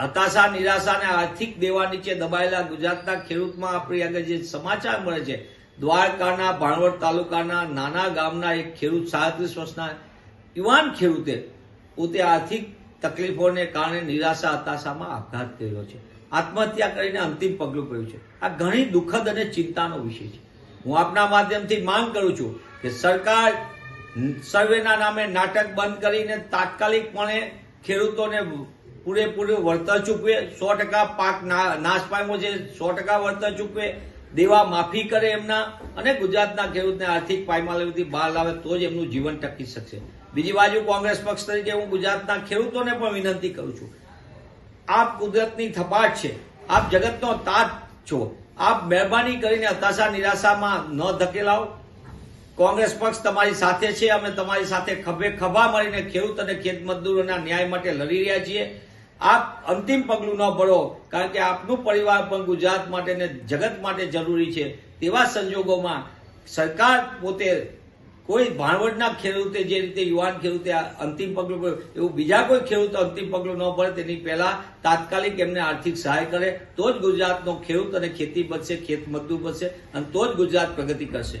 હતાશા, નિરાશા અને આર્થિક દેવા નીચે દબાયેલા ગુજરાતના ખેડૂતમાં આપણી આગળ જે સમાચાર મળે છે, દ્વારકાના, ભાણવડ તાલુકાના નાના ગામના એક ખેડૂત સાડત્રીસ વર્ષના યુવાન ખેડૂતે પોતે આર્થિક તકલીફોને કારણે નિરાશા, હતાશામાં આપઘાત કર્યો છે. આત્મહત્યા કરીને અંતિમ પગલું કર્યું છે. આ ઘણી દુઃખદ અને ચિંતાનો વિષય છે. હું આપના માધ્યમથી માંગ કરું છું કે સરકાર સર્વેના નામે નાટક બંધ કરીને તાત્કાલિકપણે ખેડૂતોને પૂરેપૂરું વળતર ચૂકવે, સો ટકા પાક નાશ પામ્યો છે, સો ટકા વળતર ચૂકવે, દેવા માફી કરે એમના અને ગુજરાતના ખેડૂતને આર્થિક પાયમાલીથી બહાર લાવે તો જ એમનું જીવન ટકી શકશે. બીજી બાજુ કોંગ્રેસ પક્ષ તરીકે હું ગુજરાતના ખેડૂતોને પણ વિનંતી કરું છું. આપ કુદરતની થપાટ છે. આપ જગતનો તાજ છો. આપ મહેરબાની કરીને હતાશા નિરાશામાં ન ધકેલાઓ કોંગ્રેસ પક્ષ તમારી સાથે છે. અમે તમારી સાથે ખભે ખભા મળીને ખેડૂત અને ખેત મજદૂરોના ન્યાય માટે લડી રહ્યા છીએ. આપ અંતિમ પગલું ન ભરો કારણ કે આપનું પરિવાર પણ ગુજરાત માટે ને જગત માટે જરૂરી છે. તેવા સંજોગોમાં સરકાર પોતે કોઈ ભાણવડના ખેડૂતે જે રીતે યુવાન ખેડૂતે અંતિમ પગલું ભર્યું, એવું બીજા કોઈ ખેડૂત અંતિમ પગલું ન ભરે તેની પહેલા તાત્કાલિક એમને આર્થિક સહાય કરે તો જ ગુજરાતનો ખેડૂત અને ખેતી બચશે ખેત મજદૂર બચશે અને તો જ ગુજરાત પ્રગતિ કરશે.